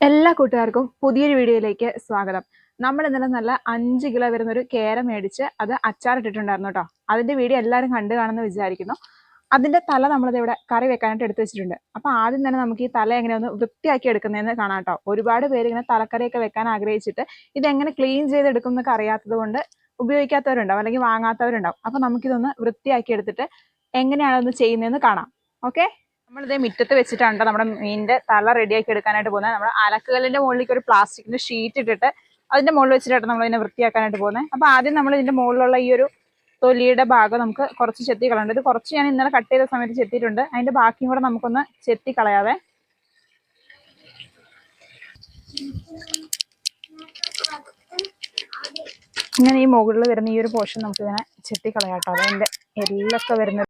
എല്ലാ കൂട്ടുകാർക്കും പുതിയൊരു വീഡിയോയിലേക്ക് സ്വാഗതം. നമ്മൾ ഇന്നലെ നല്ല അഞ്ച് കിലോ വരുന്ന ഒരു കേര മേടിച്ച് അത് അച്ചാറിട്ടിട്ടുണ്ടായിരുന്നു കേട്ടോ. അതിന്റെ വീഡിയോ എല്ലാവരും കണ്ടു കാണുമെന്ന് വിചാരിക്കുന്നു. അതിന്റെ തല നമ്മളിത് ഇവിടെ കറി വെക്കാനായിട്ട് എടുത്തു വെച്ചിട്ടുണ്ട്. അപ്പൊ ആദ്യം തന്നെ നമുക്ക് ഈ തല എങ്ങനെ ഒന്ന് വൃത്തിയാക്കി എടുക്കുന്നതെന്ന് കാണാം കേട്ടോ. ഒരുപാട് പേര് ഇങ്ങനെ തലക്കറിയൊക്കെ വെക്കാൻ ആഗ്രഹിച്ചിട്ട് ഇത് എങ്ങനെ ക്ലീൻ ചെയ്തെടുക്കും എന്നൊക്കെ അറിയാത്തത് കൊണ്ട് ഉപയോഗിക്കാത്തവരുണ്ടാവും അല്ലെങ്കിൽ വാങ്ങാത്തവരുണ്ടാവും. അപ്പൊ നമുക്കിതൊന്ന് വൃത്തിയാക്കി എടുത്തിട്ട് എങ്ങനെയാണ് ഒന്ന് ചെയ്യുന്നതെന്ന് കാണാം. ഓക്കെ? നമ്മളിത് മുറ്റത്ത് വെച്ചിട്ടാണ് ട്ടോ നമ്മുടെ മീനിന്റെ തല റെഡിയാക്കി എടുക്കാനായിട്ട് പോകുന്നത്. നമ്മുടെ അലക്കുകല്ലിന്റെ മുകളിലേക്ക് ഒരു പ്ലാസ്റ്റിക്കിന്റെ ഷീറ്റ് ഇട്ടിട്ട് അതിന്റെ മുകളിൽ വെച്ചിട്ടാണ് നമ്മൾ ഇതിനെ വൃത്തിയാക്കാനായിട്ട് പോകുന്നത്. അപ്പൊ ആദ്യം നമ്മൾ ഇതിന്റെ മുകളിലുള്ള ഈ ഒരു തൊലിയുടെ ഭാഗം നമുക്ക് കുറച്ച് ചെത്തി കളയണ്ട ഇത് കുറച്ച് ഞാൻ ഇന്നലെ കട്ട് ചെയ്ത സമയത്ത് ചെത്തിയിട്ടുണ്ട്. അതിന്റെ ബാക്കിയും കൂടെ നമുക്കൊന്ന് ചെത്തി കളയാവേ. ഇങ്ങനെ ഈ മുകളിൽ വരുന്ന ഈ ഒരു പോർഷൻ നമുക്ക് ഇങ്ങനെ ചെത്തി കളയാട്ടോ അതിന്റെ എല്ലൊക്കെ വരുന്നത്.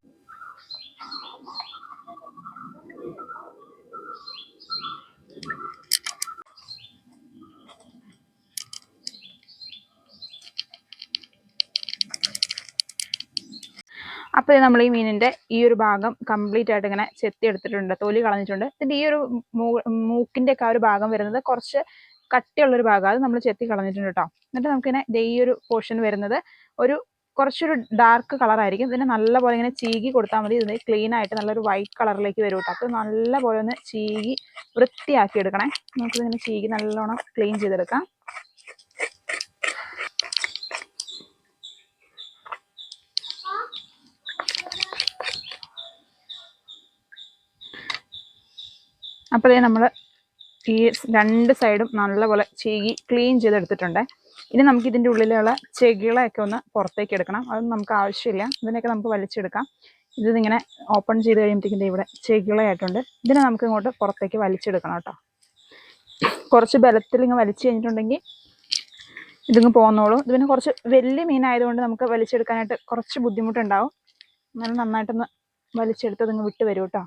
അപ്പോൾ നമ്മൾ ഈ മീനിന്റെ ഈ ഒരു ഭാഗം കംപ്ലീറ്റ് ആയിട്ട് ഇങ്ങനെ ചെത്തി എടുത്തിട്ടുണ്ട് തൊലി കളഞ്ഞിട്ടുണ്ട്. ഇതിന്റെ ഈ ഒരു മൂക്കിന്റെ ഒക്കെ ആ ഒരു ഭാഗം വരുന്നത് കുറച്ച് കട്ടിയുള്ള ഒരു ഭാഗം. അത് നമ്മൾ ചെത്തി കളഞ്ഞിട്ടുണ്ട് കേട്ടോ എന്നിട്ട് നമുക്കിങ്ങനെ ഈ ഒരു പോർഷൻ വരുന്നത് ഒരു കുറച്ചൊരു ഡാർക്ക് കളറായിരിക്കും ഇതിനെ നല്ലപോലെ ഇങ്ങനെ ചീകി കൊടുത്താൽ മതി. ഇത് ക്ലീൻ ആയിട്ട് നല്ലൊരു വൈറ്റ് കളറിലേക്ക് വരും കേട്ടോ അപ്പോൾ നല്ലപോലെ ഒന്ന് ചീകി വൃത്തിയാക്കി എടുക്കണേ. നമുക്കിതിങ്ങനെ ചീകി നല്ലോണം ക്ലീൻ ചെയ്തെടുക്കാം. അപ്പോൾ ഇതേ നമ്മൾ ഈ രണ്ട് സൈഡും നല്ലപോലെ ചീകി ക്ലീൻ ചെയ്തെടുത്തിട്ടുണ്ട്. ഇനി നമുക്ക് ഇതിന്റെ ഉള്ളിലുള്ള ചെകിളയൊക്കെ ഒന്ന് പുറത്തേക്ക് എടുക്കണം. അതൊന്നും നമുക്ക് ആവശ്യമില്ല. ഇതിനൊക്കെ നമുക്ക് വലിച്ചെടുക്കാം. ഇതിങ്ങനെ ഓപ്പൺ ചെയ്ത് കഴിയുമ്പോഴത്തേക്കും ദേ ഇവിടെ ചെകിളയായിട്ടുണ്ട്. ഇതിനെ നമുക്ക് ഇങ്ങോട്ട് പുറത്തേക്ക് വലിച്ചെടുക്കണം കേട്ടോ. കുറച്ച് ബലത്തിൽ ഇങ്ങ് വലിച്ചു കഴിഞ്ഞിട്ടുണ്ടെങ്കിൽ ഇതിങ്ങ് പോന്നോളൂ. ഇതിന് കുറച്ച് വലിയ മീനായതുകൊണ്ട് നമുക്ക് വലിച്ചെടുക്കാനായിട്ട് കുറച്ച് ബുദ്ധിമുട്ടുണ്ടാവും. എന്നാലും നന്നായിട്ടൊന്ന് വലിച്ചെടുത്ത് ഇതിങ്ങ് വിട്ട് വരും കേട്ടോ.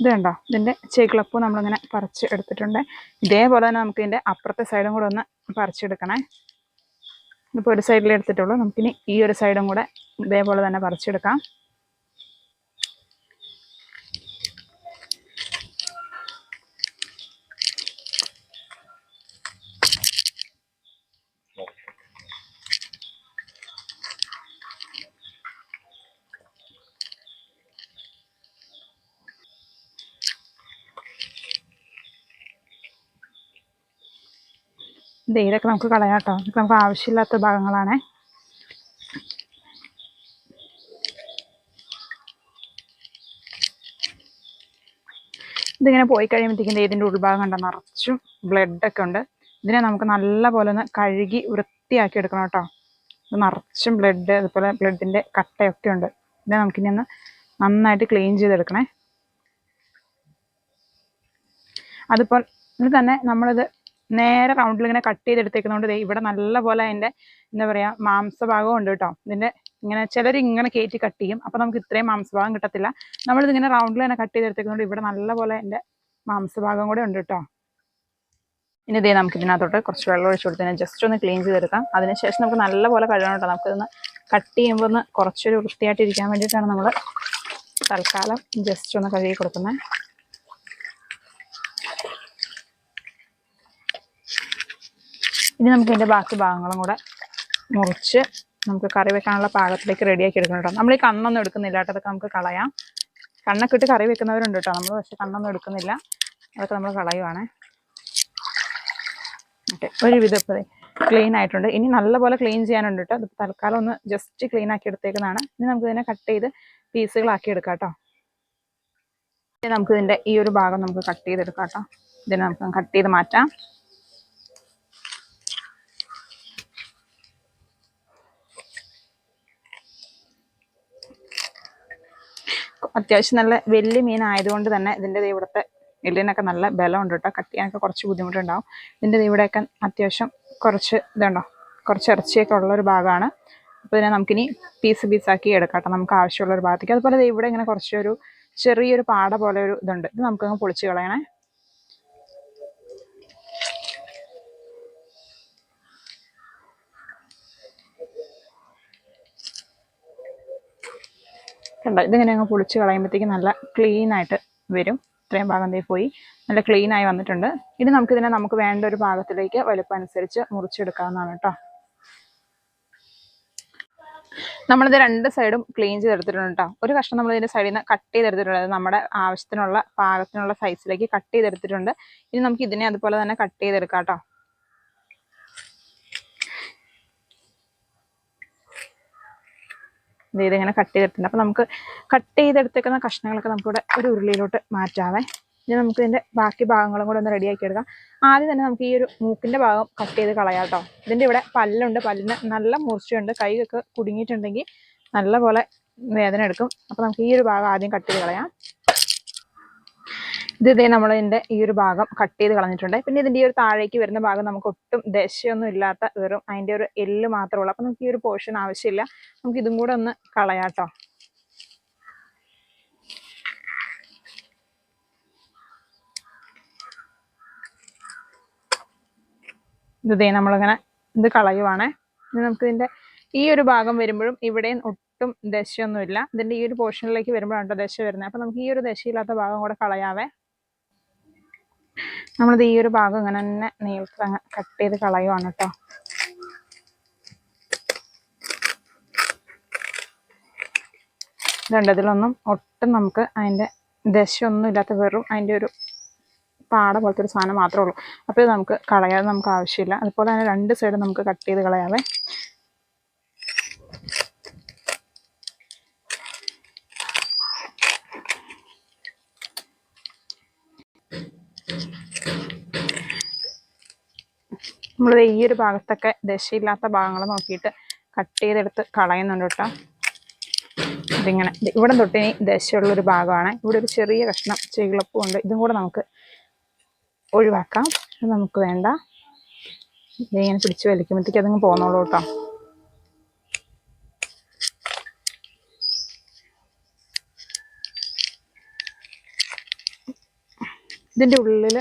ഇത് കണ്ടോ? ഇതിന്റെ ചേക്കിളപ്പൂ നമ്മളിങ്ങനെ പറിച്ച് എടുത്തിട്ടുണ്ട്. ഇതേപോലെ തന്നെ നമുക്ക് ഇതിന്റെ അപ്പുറത്തെ സൈഡും കൂടെ ഒന്ന് പറിച്ചെടുക്കണേ. ഇതിപ്പോൾ ഒരു സൈഡിൽ എടുത്തിട്ടുള്ളൂ. നമുക്കിനി ഈ ഒരു സൈഡും കൂടെ ഇതേപോലെ തന്നെ പറിച്ചെടുക്കാം. ദേ ഇതൊക്കെ നമുക്ക് കളയാം കേട്ടോ. ഇതൊക്കെ നമുക്ക് ആവശ്യമില്ലാത്ത ഭാഗങ്ങളാണ്. ഇതിങ്ങനെ പോയി കഴിയുമ്പോഴത്തേക്കും ഇതിന്റെ ഉൾഭാഗം കണ്ട നിറച്ചും ബ്ലഡൊക്കെ ഉണ്ട്. ഇതിനെ നമുക്ക് നല്ല പോലെ ഒന്ന് കഴുകി വൃത്തിയാക്കി എടുക്കണം കേട്ടോ. ഇത് നിറച്ചും ബ്ലഡ് അതുപോലെ ബ്ലഡിന്റെ കട്ടയൊക്കെ ഉണ്ട്. ഇതിനെ നമുക്കിനി ഒന്ന് നന്നായിട്ട് ക്ലീൻ ചെയ്തെടുക്കണേ. അതുപോലെ ഇത് തന്നെ നമ്മളിത് നേരെ റൗണ്ടിൽ ഇങ്ങനെ കട്ട് ചെയ്തെടുത്തേക്കുന്നതുകൊണ്ട് ഇവിടെ നല്ലപോലെ അതിന്റെ എന്താ പറയുക മാംസഭാഗം ഉണ്ട് കേട്ടോ. ഇതിന്റെ ഇങ്ങനെ ചിലർ ഇങ്ങനെ കയറ്റി കട്ട് ചെയ്യും. അപ്പോൾ നമുക്ക് ഇത്രയും മാംസഭാഗം കിട്ടത്തില്ല. നമ്മളിതിങ്ങനെ റൗണ്ടിൽ തന്നെ കട്ട് ചെയ്തെടുത്തേക്കുന്നതുകൊണ്ട് ഇവിടെ നല്ലപോലെ അതിന്റെ മാംസഭാഗം കൂടെ ഉണ്ട് കേട്ടോ. ഇനി ഇതേ നമുക്ക് ഇതിനകത്തോട്ട് കുറച്ച് വെള്ളം ഒഴിച്ചു കൊടുത്തതിനെ ജസ്റ്റ് ഒന്ന് ക്ലീൻ ചെയ്തെടുക്കാം. അതിനുശേഷം നമുക്ക് നല്ലപോലെ കഴുകണം കേട്ടോ. നമുക്കിതൊന്ന് കട്ട് ചെയ്യുമ്പോൾ ഒന്ന് കുറച്ചൊരു വൃത്തിയായിട്ട് ഇരിക്കാൻ വേണ്ടിയിട്ടാണ് നമ്മൾ തൽക്കാലം ജസ്റ്റ് ഒന്ന് കഴുകി കൊടുക്കുന്നത്. ഇനി നമുക്ക് ഇതിന്റെ ബാക്കി ഭാഗങ്ങളും കൂടെ മുറിച്ച് നമുക്ക് കറി വെക്കാനുള്ള പാകത്തിലേക്ക് റെഡിയാക്കി എടുക്കണം കേട്ടോ. നമ്മൾ ഈ കണ്ണൊന്നും എടുക്കുന്നില്ല കേട്ടോ. അതൊക്കെ നമുക്ക് കളയാം. കണ്ണൊക്കെ ഇട്ട് കറി വെക്കുന്നവരുണ്ട് കേട്ടോ. നമ്മൾ പക്ഷെ കണ്ണൊന്നും എടുക്കുന്നില്ല. അതൊക്കെ നമ്മൾ കളയുവാണേ. ഓക്കെ ഒരു വിധപ്പതേ ക്ലീൻ ആയിട്ടുണ്ട്. ഇനി നല്ലപോലെ ക്ലീൻ ചെയ്യാനുണ്ട് കേട്ടോ. അത് തൽക്കാലം ഒന്ന് ജസ്റ്റ് ക്ലീൻ ആക്കി എടുത്തേക്കുന്നതാണ്. ഇനി നമുക്ക് ഇതിനെ കട്ട് ചെയ്ത് പീസുകളാക്കി എടുക്കാം കേട്ടോ. ഇനി നമുക്ക് ഇതിന്റെ ഈ ഒരു ഭാഗം നമുക്ക് കട്ട് ചെയ്തെടുക്കാം കേട്ടോ. ഇതിനെ നമുക്ക് കട്ട് ചെയ്ത് മാറ്റാം. അത്യാവശ്യം നല്ല വലിയ മീൻ ആയതുകൊണ്ട് തന്നെ ഇതിന്റെ ഇവിടുത്തെ എല്ലിനൊക്കെ നല്ല ബലമുണ്ട് കേട്ടോ. കട്ട് ചെയ്യാനൊക്കെ കുറച്ച് ബുദ്ധിമുട്ടുണ്ടാവും. ഇതിന്റെ ഇവിടെയൊക്കെ അത്യാവശ്യം കുറച്ച് ഇതുണ്ടോ? കുറച്ച് ഇറച്ചിയൊക്കെ ഉള്ളൊരു ഭാഗമാണ്. അപ്പോൾ ഇതിനെ നമുക്കിനി പീസ് പീസാക്കി എടുക്കാം കേട്ടോ. നമുക്ക് ആവശ്യമുള്ള ഒരു ഭാഗത്തേക്ക്. അതുപോലെ ഇവിടെ ഇങ്ങനെ കുറച്ചൊരു ചെറിയൊരു പാട പോലെ ഒരു ഇതുണ്ട്. ഇത് നമുക്കങ്ങ് പൊളിച്ച് കളയണേ. കണ്ടോ ഇതിങ്ങനെ അങ്ങ് പൊളിച്ച് കളയുമ്പോഴത്തേക്കും നല്ല ക്ലീൻ ആയിട്ട് വരും. ഇത്രയും ഭാഗം ദേ പോയി. നല്ല ക്ലീൻ ആയി വന്നിട്ടുണ്ട്. ഇനി നമുക്കിതിനെ നമുക്ക് വേണ്ട ഒരു ഭാഗത്തിലേക്ക് വലുപ്പം അനുസരിച്ച് മുറിച്ചെടുക്കാവുന്നതാണ് കേട്ടോ. നമ്മളിത് രണ്ട് സൈഡും ക്ലീൻ ചെയ്തെടുത്തിട്ടുണ്ട് കേട്ടോ. ഒരു കഷ്ണം നമ്മൾ ഇതിന്റെ സൈഡിൽ നിന്ന് കട്ട് ചെയ്തെടുത്തിട്ടുണ്ട്. നമ്മുടെ ആവശ്യത്തിനുള്ള പാകത്തിനുള്ള സൈസിലേക്ക് കട്ട് ചെയ്തെടുത്തിട്ടുണ്ട്. ഇനി നമുക്ക് ഇതിനെ അതുപോലെ തന്നെ കട്ട് ചെയ്തെടുക്കാം കേട്ടോ. ഇതിങ്ങനെ കട്ട് ചെയ്തിട്ടുണ്ട്. അപ്പോൾ നമുക്ക് കട്ട് ചെയ്തെടുത്തേക്കുന്ന കഷ്ണങ്ങളൊക്കെ നമുക്കിവിടെ ഒരു ഉരുളിയിലോട്ട് മാറ്റാവേ. ഇനി നമുക്ക് ഇതിന്റെ ബാക്കി ഭാഗങ്ങളും കൂടെ ഒന്ന് റെഡിയാക്കി എടുക്കാം. ആദ്യം തന്നെ നമുക്ക് ഈ ഒരു മൂക്കിന്റെ ഭാഗം കട്ട് ചെയ്ത് കളയാം കേട്ടോ. ഇതിന്റെ ഇവിടെ പല്ലുണ്ട്. പല്ലിന് നല്ല മൂർച്ചയുണ്ട് കൈയൊക്കെ കുടുങ്ങിയിട്ടുണ്ടെങ്കിൽ നല്ല പോലെ വേദന എടുക്കും. അപ്പോൾ നമുക്ക് ഈ ഒരു ഭാഗം ആദ്യം കട്ട് ചെയ്ത് കളയാം. ഇത് ഇതേ നമ്മൾ ഇതിന്റെ ഈ ഒരു ഭാഗം കട്ട് ചെയ്ത് കളഞ്ഞിട്ടുണ്ട്. പിന്നെ ഇതിന്റെ ഈ ഒരു താഴേക്ക് വരുന്ന ഭാഗം നമുക്ക് ഒട്ടും ദശയൊന്നും ഇല്ലാത്ത വെറും അതിന്റെ ഒരു എല്ല് മാത്രമേ ഉള്ളൂ. അപ്പൊ നമുക്ക് ഈ ഒരു പോർഷൻ ആവശ്യമില്ല. നമുക്ക് ഇതും കൂടെ ഒന്ന് കളയാട്ടോ. ഇതേ നമ്മളിങ്ങനെ ഇത് കളയുവാണേ. ഇനി നമുക്ക് ഇതിന്റെ ഈ ഒരു ഭാഗം വരുമ്പോഴും ഇവിടെയും ഒട്ടും ദശയൊന്നുമില്ല. ഇതിന്റെ ഈ ഒരു പോർഷനിലേക്ക് വരുമ്പോഴാണ് ദശ വരുന്നത്. അപ്പൊ നമുക്ക് ഈ ഒരു ദശയില്ലാത്ത ഭാഗം കൂടെ കളയാവേ. നമ്മളിത് ഈ ഒരു ഭാഗം ഇങ്ങനെ തന്നെ നീളത്തിൽ അങ്ങ് കട്ട് ചെയ്ത് കളയുവാണ് കേട്ടോ. ഇതുണ്ട് ഇതിലൊന്നും ഒട്ടും നമുക്ക് അതിന്റെ ദശയൊന്നും ഇല്ലാത്ത വെറും അതിന്റെ ഒരു പാട പോലത്തെ ഒരു സാധനം മാത്രമേ ഉള്ളൂ. അപ്പോൾ ഇത് നമുക്ക് കളയാതെ നമുക്ക് ആവശ്യമില്ല. അതുപോലെ തന്നെ രണ്ട് സൈഡും നമുക്ക് കട്ട് ചെയ്ത് കളയാവേ. നമ്മൾ ഈ ഒരു ഭാഗത്തൊക്കെ ദശയില്ലാത്ത ഭാഗങ്ങൾ നോക്കിയിട്ട് കട്ട് ചെയ്തെടുത്ത് കളയുന്നുണ്ട് കേട്ടോ. ഇതിങ്ങനെ. ഇത് ഇവിടെ തൊട്ട് ഇനി ദശയുള്ളൊരു ഭാഗമാണ്. ഇവിടെ ഒരു ചെറിയ കഷ്ണം ചെകിളപ്പും ഉണ്ട്. ഇതും കൂടെ നമുക്ക് ഒഴിവാക്കാം. നമുക്ക് വേണ്ട. ഇതിങ്ങനെ പിടിച്ച് വലിക്കുമ്പോഴത്തേക്ക് അതങ്ങ് പോന്നോളൂ കേട്ടോ. ഇതിന്റെ ഉള്ളിൽ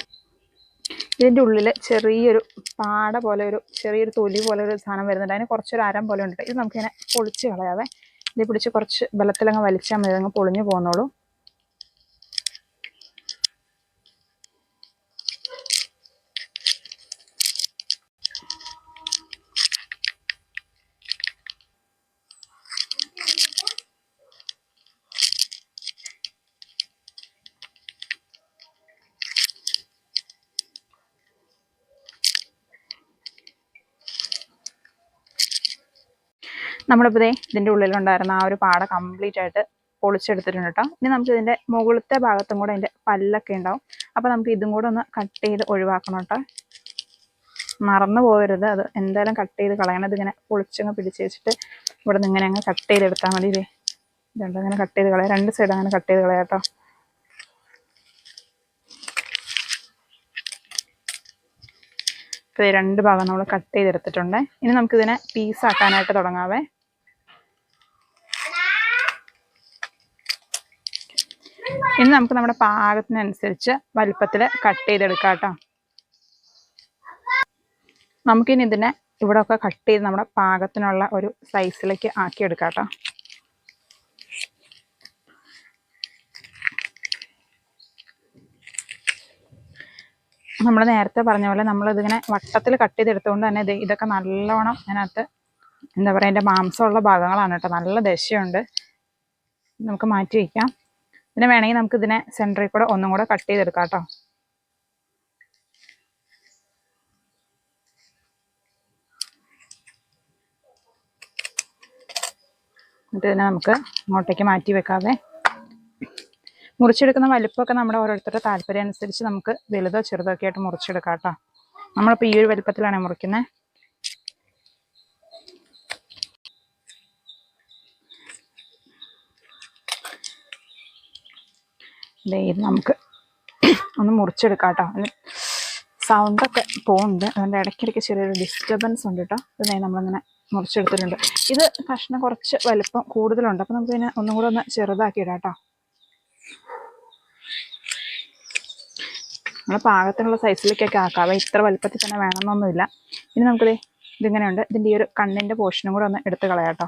ഇതിന്റെ ഉള്ളിൽ ചെറിയൊരു പാട പോലെ ഒരു ചെറിയൊരു തൊലി പോലെ ഒരു സാധനം വരുന്നുണ്ട്. അതിന് കുറച്ചൊരു അരം പോലെ ഉണ്ട്. ഇത് നമുക്കിങ്ങനെ പൊളിച്ച് കളയാവേ. ഇത് പിടിച്ച് കുറച്ച് ബലത്തിലങ്ങ് വലിച്ചാൽ മതി. അങ്ങ് പൊളിഞ്ഞു പോകുന്നുള്ളൂ നമ്മളിപ്പോൾ ദേ ഇതിന്റെ ഉള്ളിലുണ്ടായിരുന്ന ആ ഒരു പാട കംപ്ലീറ്റ് ആയിട്ട് പൊളിച്ചെടുത്തിട്ടുണ്ട് കേട്ടോ ഇനി നമുക്ക് ഇതിന്റെ മുകളിലത്തെ ഭാഗത്തും കൂടെ അതിന്റെ പല്ലൊക്കെ ഉണ്ടാവും. അപ്പോൾ നമുക്ക് ഇതും കൂടെ ഒന്ന് കട്ട് ചെയ്ത് ഒഴിവാക്കണം കേട്ടോ മറന്നു പോകരുത്. അത് എന്തായാലും കട്ട് ചെയ്ത് കളയണം ഇതിങ്ങനെ പൊളിച്ചങ്ങ് പിടിച്ച് വെച്ചിട്ട് ഇവിടെ നിന്ന് ഇങ്ങനെ അങ്ങ് കട്ട് ചെയ്തെടുത്താൽ മതി ഇതേ ഇതുണ്ട് അങ്ങനെ കട്ട് ചെയ്ത് കളയാം. രണ്ട് സൈഡ് അങ്ങനെ കട്ട് ചെയ്ത് കളയാം കേട്ടോ ഇപ്പോൾ രണ്ട് ഭാഗം നമ്മൾ കട്ട് ചെയ്തെടുത്തിട്ടുണ്ട്. ഇനി നമുക്കിതിനെ പീസാക്കാനായിട്ട് തുടങ്ങാവേ. ഇനി നമുക്ക് നമ്മുടെ പാകത്തിനനുസരിച്ച് വലിപ്പത്തിൽ കട്ട് ചെയ്തെടുക്കാം കേട്ടോ. നമുക്കിനി ഇതിനെ ഇവിടെ ഒക്കെ കട്ട് ചെയ്ത് നമ്മുടെ പാകത്തിനുള്ള ഒരു സൈസിലേക്ക് ആക്കിയെടുക്കാം കേട്ടോ. നമ്മൾ നേരത്തെ പറഞ്ഞ പോലെ നമ്മൾ ഇതിങ്ങനെ വട്ടത്തിൽ കട്ട് ചെയ്തെടുത്തുകൊണ്ട് തന്നെ ഇത് ഇതൊക്കെ നല്ലോണം അതിനകത്ത് എന്താ പറയുക അതിന്റെ മാംസമുള്ള ഭാഗങ്ങളാണ് കേട്ടോ. നല്ല ദശയുണ്ട്. നമുക്ക് മാറ്റി വയ്ക്കാം പിന്നെ വേണമെങ്കിൽ നമുക്ക് ഇതിനെ സെന്ററിൽ കൂടെ ഒന്നും കൂടെ കട്ട് ചെയ്തെടുക്കാം കേട്ടോ. എന്നിട്ട് ഇതിനെ നമുക്ക് ഇങ്ങോട്ടേക്ക് മാറ്റി വെക്കാതെ മുറിച്ചെടുക്കുന്ന വലുപ്പമൊക്കെ നമ്മുടെ ഓരോരുത്തരുടെ താല്പര്യം അനുസരിച്ച് നമുക്ക് വലുതോ ചെറുതോ ഒക്കെ ആയിട്ട് മുറിച്ചെടുക്കാം കേട്ടോ. നമ്മളിപ്പോൾ ഈ ഒരു വലുപ്പത്തിലാണ് മുറിക്കുന്നത് ദേ ഇത് നമുക്ക് ഒന്ന് മുറിച്ചെടുക്കാം കേട്ടോ സൗണ്ടൊക്കെ പോകുന്നുണ്ട്. അതിന്റെ ഇടയ്ക്കിടയ്ക്ക് ചെറിയൊരു ഡിസ്റ്റർബൻസ് ഉണ്ട് കേട്ടോ ഇത് നമ്മളിങ്ങനെ മുറിച്ചെടുത്തിട്ടുണ്ട്. ഇത് കഷ്ണം കുറച്ച് വലിപ്പം കൂടുതലുണ്ട്. അപ്പം നമുക്ക് ഇതിനെ ഒന്നും കൂടെ ഒന്ന് ചെറുതാക്കി ഇടാം കേട്ടോ നമ്മൾ പാകത്തിനുള്ള സൈസിലേക്കൊക്കെ ആക്കാം. ആക്കാവേ ഇത്ര വലുപ്പത്തിൽ തന്നെ വേണമെന്നൊന്നുമില്ല. ഇനി നമുക്കിത് ഇതിങ്ങനെയുണ്ട്. ഇതിന്റെ ഈ ഒരു കണ്ണിന്റെ പോർഷനും കൂടെ ഒന്ന് എടുത്ത് കളയാം കേട്ടോ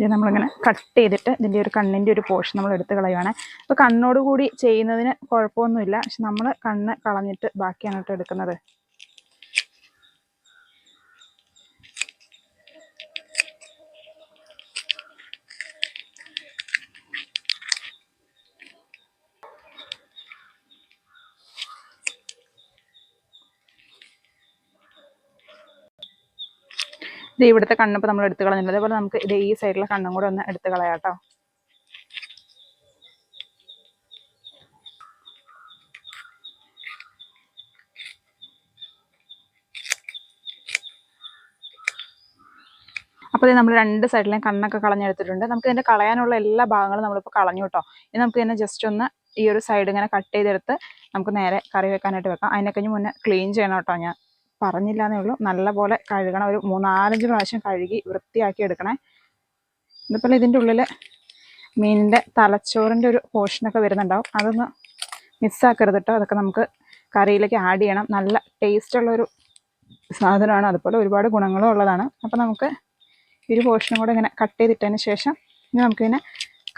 ഇത് നമ്മളിങ്ങനെ കട്ട് ചെയ്തിട്ട് ഇതിന്റെ ഒരു കണ്ണിന്റെ ഒരു പോർഷൻ നമ്മൾ എടുത്ത് കളയുവാണ്. അപ്പോൾ കണ്ണോട് കൂടി ചെയ്യുന്നതിന് കുഴപ്പമൊന്നുമില്ല. പക്ഷെ നമ്മൾ കണ്ണ് കളഞ്ഞിട്ട് ബാക്കിയാണ് കേട്ടോ എടുക്കുന്നത്. ഇത് ഇവിടുത്തെ കണ്ണിപ്പോൾ നമ്മൾ എടുത്ത് കളഞ്ഞില്ല. അതേപോലെ നമുക്ക് ഇത് ഈ സൈഡിലെ കണ്ണും കൂടെ ഒന്ന് എടുത്തു കളയാട്ടോ. കേട്ടോ അപ്പോൾ നമ്മൾ രണ്ട് സൈഡിലെയും കണ്ണൊക്കെ കളഞ്ഞെടുത്തിട്ടുണ്ട്. നമുക്ക് ഇതിന്റെ കളയാനുള്ള എല്ലാ ഭാഗങ്ങളും നമ്മളിപ്പോൾ കളഞ്ഞു കേട്ടോ. ഇനി നമുക്ക് ഇതിനെ ജസ്റ്റ് ഒന്ന് ഈ ഒരു സൈഡ് ഇങ്ങനെ കട്ട് ചെയ്തെടുത്ത് നമുക്ക് നേരെ കറി വെക്കാനായിട്ട് വെക്കാം. അതിനൊക്കെ മുന്നേ ക്ലീൻ ചെയ്യണം കേട്ടോ ഞാൻ. പറഞ്ഞില്ല എന്നേ ഉള്ളൂ. നല്ലപോലെ കഴുകണം. ഒരു മൂന്നാലഞ്ച് പ്രാവശ്യം കഴുകി വൃത്തിയാക്കി എടുക്കണേ. ഇതുപോലെ ഇതിന്റെ ഉള്ളിൽ മീനിന്റെ തലച്ചോറിന്റെ ഒരു പോർഷനൊക്കെ വരുന്നുണ്ടാവും. അതൊന്ന് മിസ്സാക്കരുത് കേട്ടോ അതൊക്കെ നമുക്ക് കറിയിലേക്ക് ആഡ് ചെയ്യണം. നല്ല ടേസ്റ്റുള്ളൊരു സാധനമാണ്. അതുപോലെ ഒരുപാട് ഗുണങ്ങളും ഉള്ളതാണ്. അപ്പോൾ നമുക്ക് ഒരു പോർഷനും കൂടെ ഇങ്ങനെ കട്ട് ചെയ്തിട്ടതിന് ശേഷം ഇനി നമുക്കിതിനെ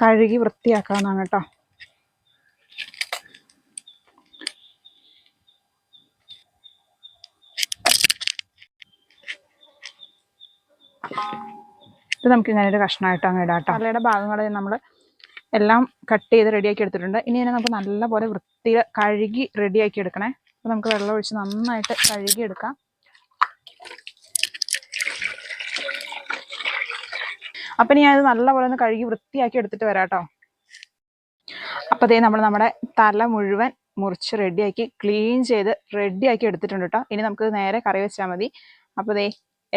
കഴുകി വൃത്തിയാക്കാവുന്നതാണ് കേട്ടോ ഇത് നമുക്ക് ഇങ്ങനെ ഒരു കഷ്ണമായിട്ട് അങ്ങ് ഇടാം തലയുടെ ഭാഗങ്ങൾ നമ്മൾ എല്ലാം കട്ട് ചെയ്ത് റെഡിയാക്കി എടുത്തിട്ടുണ്ട്. ഇനി ഇതിനെ നമുക്ക് നല്ലപോലെ വൃത്തിയിൽ കഴുകി റെഡിയാക്കി എടുക്കണേ. അപ്പോൾ നമുക്ക് വെള്ളം ഒഴിച്ച് നന്നായിട്ട് കഴുകി എടുക്കാം. അപ്പം ഇനി അത് നല്ലപോലെ ഒന്ന് കഴുകി വൃത്തിയാക്കി എടുത്തിട്ട് വരാം കേട്ടോ അപ്പോൾ അതേ നമ്മൾ നമ്മുടെ തല മുഴുവൻ മുറിച്ച് റെഡിയാക്കി ക്ലീൻ ചെയ്ത് റെഡിയാക്കി എടുത്തിട്ടുണ്ട് കേട്ടോ ഇനി നമുക്ക് നേരെ കറി വെച്ചാൽ മതി. അപ്പോൾ ദേ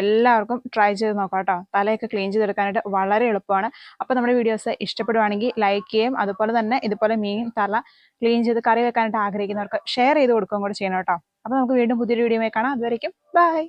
എല്ലാവർക്കും ട്രൈ ചെയ്ത് നോക്കാം കേട്ടോ. തലയൊക്കെ ക്ലീൻ ചെയ്തെടുക്കാനായിട്ട് വളരെ എളുപ്പമാണ്. അപ്പോൾ നമ്മുടെ വീഡിയോസ് ഇഷ്ടപ്പെടുവാണെങ്കിൽ ലൈക്ക് ചെയ്യും. അതുപോലെ തന്നെ ഇതുപോലെ മീൻ തല ക്ലീൻ ചെയ്ത് കറി വെക്കാനായിട്ട് ആഗ്രഹിക്കുന്നവർക്ക് ഷെയർ ചെയ്ത് കൊടുക്കുകയും കൂടെ ചെയ്യണം കേട്ടോ. അപ്പോൾ നമുക്ക് വീണ്ടും പുതിയൊരു വീഡിയോയുമായി കാണാം. അതുവരേക്കും ബൈ